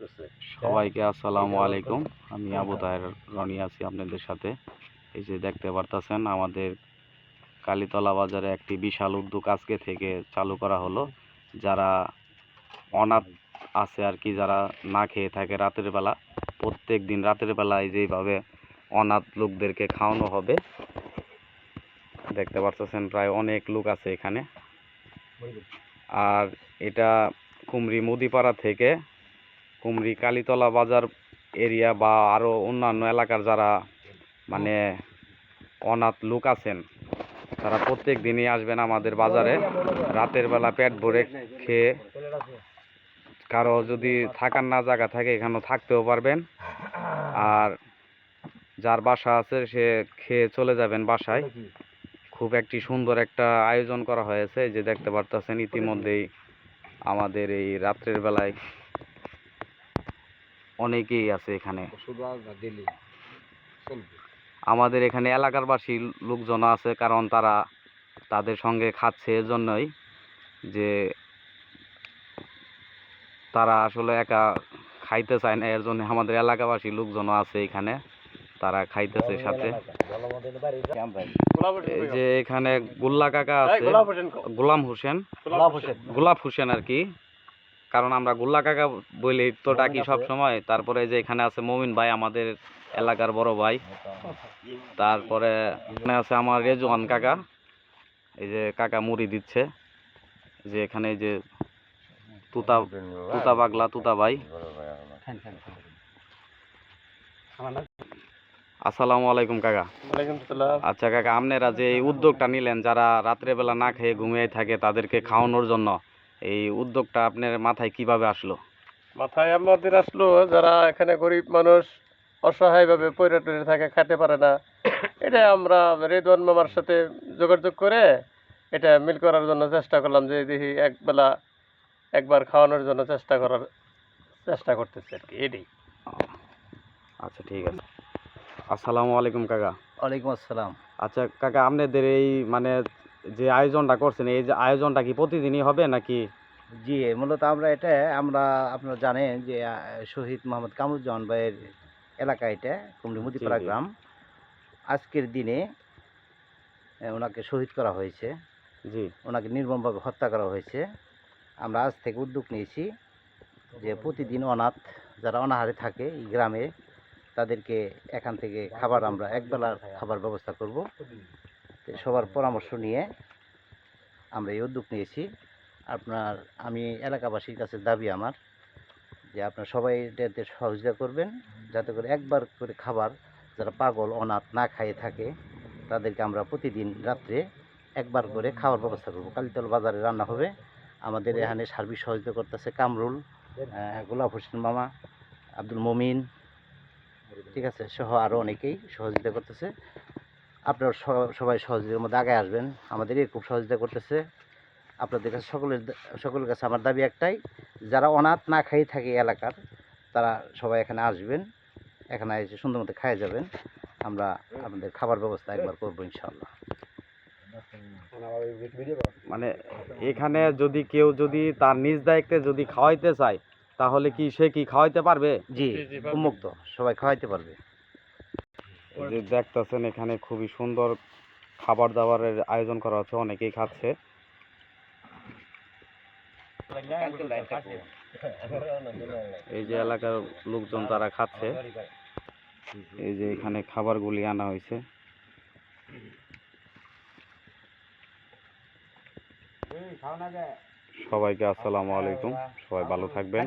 সবাইকে আসসালামু আলাইকুম। আমি আবু তাহের রনি আছি আপনাদের সাথে। এই যে দেখতে পারতেছেন আমাদের কালীতলা বাজারে একটি বিশাল উদ্যোগ আজকে থেকে চালু করা হলো। যারা অনাথ আছে আর কি যারা না খেয়ে থাকে রাতের বেলা প্রত্যেক দিন রাতের বেলায় যেভাবে অনাথ লোকদেরকে খাওয়ানো হবে। দেখতে পারতেছেন প্রায় অনেক লোক আছে এখানে। আর এটা কুমরি মুদিপাড়া থেকে কুমরি কালীতলা বাজার এরিয়া বা আরও অন্যান্য এলাকার যারা মানে অনাথ লোক আছেন, তারা প্রত্যেক দিনই আসবেন আমাদের বাজারে। রাতের বেলা পেট ভরে খেয়ে কারও যদি থাকার না জায়গা থাকে, এখানেও থাকতেও পারবেন। আর যার বাসা আছে, সে খেয়ে চলে যাবেন বাসায়। খুব একটি সুন্দর একটা আয়োজন করা হয়েছে যে দেখতে পারতেছেন ইতিমধ্যেই আমাদের এই রাত্রের বেলায়। অনেকেই আছে এখানে। আমাদের এখানে এলাকার বাসী লোকজন আছে কারণ তারা তাদের সঙ্গে খাচ্ছে এজন্যই যে তারা আসলে একা খাইতে চায় না এর জন্য আমাদের এলাকাবাসী লোকজন আছে এখানে তারা খাইতেছে সাথে। যে এখানে গোল্লা কাকা আছে গোলাম হোসেন। গোলাপ হোসেন আর কি। কারণ আমরা গোল্লা কাকা বলি তো ডাকি সব সময়? তারপরে যে এখানে আছে মমিন ভাই আমাদের এলাকার বড় ভাই। তারপরে এখানে আছে আমার রেজওয়ান কাকা। এই যে কাকা মুড়ি দিচ্ছে। যে এখানে এই যে তুতা তুতা পাগলা তুতা ভাই। আসসালামু আলাইকুম কাকা। আচ্ছা কাকা আপনারা যে এই উদ্যোগটা নিলেন যারা রাত্রেবেলা না খেয়ে ঘুমিয়ে থাকে তাদেরকে খাওয়ানোর জন্য এই উদ্যোগটা আপনার মাথায় কীভাবে আসলো? মাথায় আমাদের আসলো যারা এখানে গরিব মানুষ অসহায়ভাবে পড়ে টরে থাকে খেতে পারে না। এটা আমরা রেদওয়ান মামার সাথে যোগাযোগ করে এটা মিল করার জন্য চেষ্টা করলাম যে দেখি একবেলা একবার খাওয়ানোর জন্য চেষ্টা করার চেষ্টা করতেছি আর কি এটাই। আচ্ছা ঠিক আছে। আসসালামু আলাইকুম কাকা। ওয়ালাইকুম আসসালাম। আচ্ছা কাকা আপনাদের এই মানে যে আয়োজনটা করছেন এই যে আয়োজনটা কি প্রতিদিনই হবে নাকি? জি মূলত আমরা এটা আমরা আপনারা জানেন যে শহীদ মোহাম্মদ কামরুজ্জামান ভাইয়ের এলাকা এটা কুমড়ি মুদিপাড়া। গ্রাম। আজকের দিনে ওনাকে শহীদ করা হয়েছে। জি। ওনাকে নির্মমভাবে হত্যা করা হয়েছে। আমরা আজ থেকে উদ্যোগ নিয়েছি যে প্রতিদিন অনাথ যারা অনাহারে থাকে এই গ্রামে তাদেরকে এখান থেকে খাবার আমরা একবেলার খাবার ব্যবস্থা করব। সবার পরামর্শ নিয়ে আমরা এই উদ্যোগ নিয়েছি। আপনার, আমি এলাকাবাসীর কাছে দাবি আমার যে আপনার সবাই এটাতে সহযোগিতা করবেন, যাতে করে একবার করে খাবার যারা পাগল, অনাথ না খাইয়ে থাকে, তাদেরকে আমরা প্রতিদিন রাত্রে একবার করে খাওয়ার ব্যবস্থা করব। কালীতল বাজারে রান্না হবে। আমাদের এখানে সার্বিক সহযোগিতা করতেছে কামরুল গোলাপ হোসেন মামা, আব্দুল মমিন, ঠিক আছে, সহ আরও অনেকেই সহযোগিতা করতেছে। আপনারা সবাই সহযোগিতার মধ্যে আগে আসবেন। আমাদের খুব সহযোগিতা করতেছে। আপনাদের কাছে সকলের সকলের কাছে আমার দাবি একটাই যারা অনাথ না খাই থাকে এলাকার তারা সবাই এখানে আসবেন। এখানে এসে সুন্দর মতো খাই যাবেন। আমরা আপনাদের খাবার ব্যবস্থা একবার করব ইনশাল্লাহ মানে এখানে যদি কেউ যদি তার নিজ দায়িত্বে যদি খাওয়াইতে চায় তাহলে কি সে কি খাওয়াইতে পারবে? জি উন্মুক্ত। সবাই খাওয়াইতে পারবে। যে দেখতেছেন এখানে খুবই সুন্দর খাবার দাবারের আয়োজন করা হচ্ছে, অনেকেই খাচ্ছে। এই যে এলাকার লোকজন তারা খাচ্ছে। এই যে এখানে খাবারগুলি আনা হয়েছে। সবাইকে আসসালামু আলাইকুম। সবাই ভালো থাকবেন।